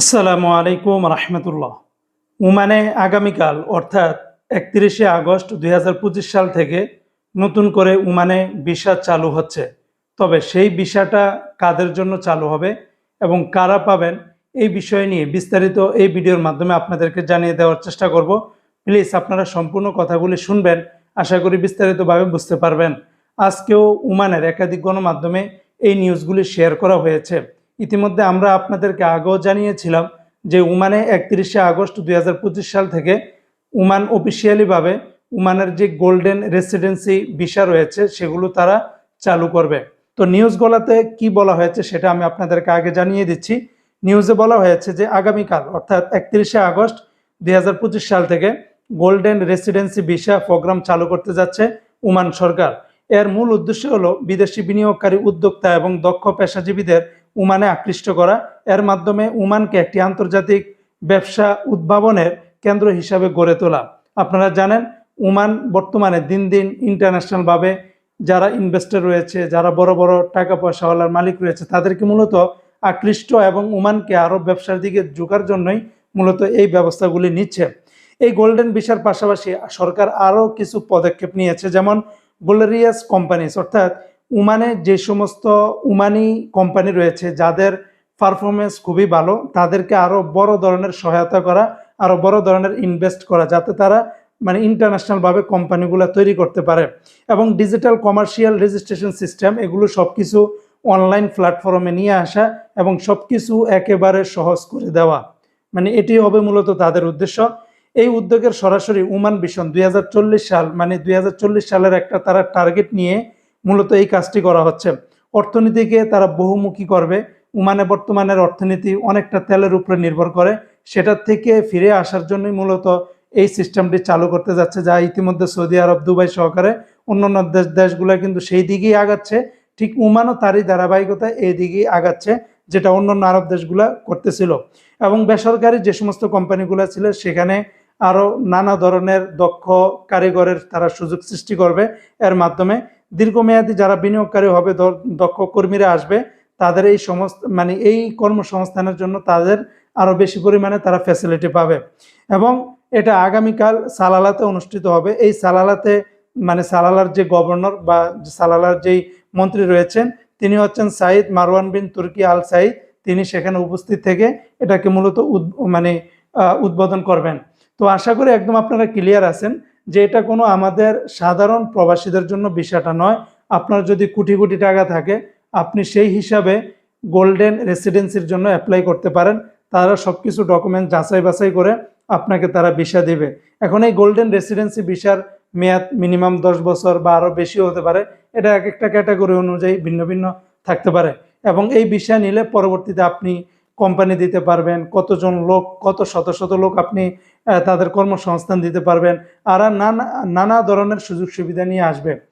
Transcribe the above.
আসসালামু আলাইকুম রহমতুল্লাহ। ওমানে আগামীকাল, অর্থাৎ একত্রিশে আগস্ট দুই হাজার পঁচিশ সাল থেকে নতুন করে ওমানে ভিসা চালু হচ্ছে। তবে সেই ভিসাটা কাদের জন্য চালু হবে এবং কারা পাবেন, এই বিষয় নিয়ে বিস্তারিত এই ভিডিওর মাধ্যমে আপনাদেরকে জানিয়ে দেওয়ার চেষ্টা করব। প্লিজ আপনারা সম্পূর্ণ কথাগুলি শুনবেন, আশা করি বিস্তারিতভাবে বুঝতে পারবেন। আজকেও উমানের একাধিক গণমাধ্যমে এই নিউজগুলি শেয়ার করা হয়েছে। ইতিমধ্যে আমরা আপনাদেরকে আগেও জানিয়েছিলাম যে উমানে একত্রিশে আগস্ট দুই হাজার পঁচিশ সাল থেকে উমান অফিসিয়ালিভাবে উমানের যে গোল্ডেন রেসিডেন্সি ভিসা রয়েছে, সেগুলো তারা চালু করবে। তো নিউজগুলোতে কি বলা হয়েছে সেটা আমি আপনাদেরকে আগে জানিয়ে দিচ্ছি। নিউজে বলা হয়েছে যে আগামীকাল, অর্থাৎ একত্রিশে আগস্ট দুই হাজার পঁচিশ সাল থেকে গোল্ডেন রেসিডেন্সি ভিসা প্রোগ্রাম চালু করতে যাচ্ছে উমান সরকার। এর মূল উদ্দেশ্য হলো বিদেশি বিনিয়োগকারী উদ্যোক্তা এবং দক্ষ পেশাজীবীদের উমানে আকৃষ্ট করা। এর মাধ্যমে উমানকে একটি আন্তর্জাতিক ব্যবসা উদ্ভাবনের কেন্দ্র হিসাবে গড়ে তোলা। আপনারা জানেন, উমান বর্তমানে দিন দিন ইন্টারন্যাশনালভাবে যারা ইনভেস্টর রয়েছে, যারা বড় বড় টাকা পয়সাওয়ালার মালিক রয়েছে, তাদেরকে মূলত আকৃষ্ট এবং উমানকে আরও ব্যবসার দিকে ঝুঁকার জন্যই মূলত এই ব্যবস্থাগুলি নিচ্ছে। এই গোল্ডেন ভিসার পাশাপাশি সরকার আরও কিছু পদক্ষেপ নিয়েছে, যেমন গোলেরিয়াস কোম্পানিজ অর্থাৎ উমানে যে সমস্ত উমানি কোম্পানি রয়েছে, যাদের পারফরমেন্স খুবই ভালো, তাদেরকে আরও বড় ধরনের সহায়তা করা আরও বড় ধরনের ইনভেস্ট করা, যাতে তারা মানে ইন্টারন্যাশনালভাবে কোম্পানিগুলো তৈরি করতে পারে। এবং ডিজিটাল কমার্শিয়াল রেজিস্ট্রেশন সিস্টেম এগুলো সব কিছু অনলাইন প্ল্যাটফর্মে নিয়ে আসা এবং সব কিছু একেবারে সহজ করে দেওয়া। মানে এটি হবে মূলত তাদের উদ্দেশ্য। এই উদ্যোগের সরাসরি উমান ভিশন দুই সাল মানে দুই হাজার চল্লিশ সালের একটা তারা টার্গেট নিয়ে মূলত এই কাজটি করা হচ্ছে। অর্থনীতিকে তারা বহুমুখী করবে। উমানে বর্তমানের অর্থনীতি অনেকটা তেলের উপরে নির্ভর করে। সেটার থেকে ফিরে আসার জন্যই মূলত এই সিস্টেমটি চালু করতে যাচ্ছে, যা ইতিমধ্যে সৌদি আরব, দুবাই সহকারে অন্যান্য দেশ, দেশগুলো কিন্তু সেই দিকেই আগাচ্ছে। ঠিক উমানও তারই ধারাবাহিকতায় এই দিকেই আগাচ্ছে, যেটা অন্যান্য আরব দেশগুলো করতেছিল। এবং বেসরকারি যে সমস্ত কোম্পানিগুলো ছিল, সেখানে আরও নানা ধরনের দক্ষ কারিগরের তারা সুযোগ সৃষ্টি করবে। এর মাধ্যমে দীর্ঘমেয়াদী যারা বিনিয়োগকারী হবে দক্ষ কর্মীরা আসবে, তাদের এই সমস্ত মানে এই কর্মসংস্থানের জন্য তাদের আরও বেশি পরিমাণে তারা ফ্যাসিলিটি পাবে। এবং এটা আগামীকাল সালালাতে অনুষ্ঠিত হবে। এই সালালাতে মানে সালালার যে গভর্নর বা সালালার যেই মন্ত্রী রয়েছেন, তিনি হচ্ছেন সাইদ মারওয়ান বিন তুর্কি আল সাইদ। তিনি সেখানে উপস্থিত থেকে এটাকে মূলত মানে উদ্বোধন করবেন। তো আশা করি একদম আপনারা ক্লিয়ার আছেন। যে এটা কোনো আমাদের সাধারণ প্রবাসীদের জন্য বিষয়টা নয়। আপনার যদি কোটি কোটি টাকা থাকে, আপনি সেই হিসাবে গোল্ডেন রেসিডেন্সির জন্য অ্যাপ্লাই করতে পারেন। তারা সব কিছু ডকুমেন্ট যাচাই বাছাই করে আপনাকে তারা ভিসা দেবে। এখন এই গোল্ডেন রেসিডেন্সি ভিসার মেয়াদ মিনিমাম দশ বছর বা আরও বেশিও হতে পারে। এটা এক একটা ক্যাটাগরি অনুযায়ী ভিন্ন ভিন্ন থাকতে পারে। এবং এই ভিসা নিলে পরবর্তীতে আপনি কোম্পানি দিতে পারবেন, কতজন লোক, কত শত শত লোক আপনি তাদের কর্মসংস্থান দিতে পারবেন, আর নানা নানা ধরনের সুযোগ সুবিধা নিয়ে আসবে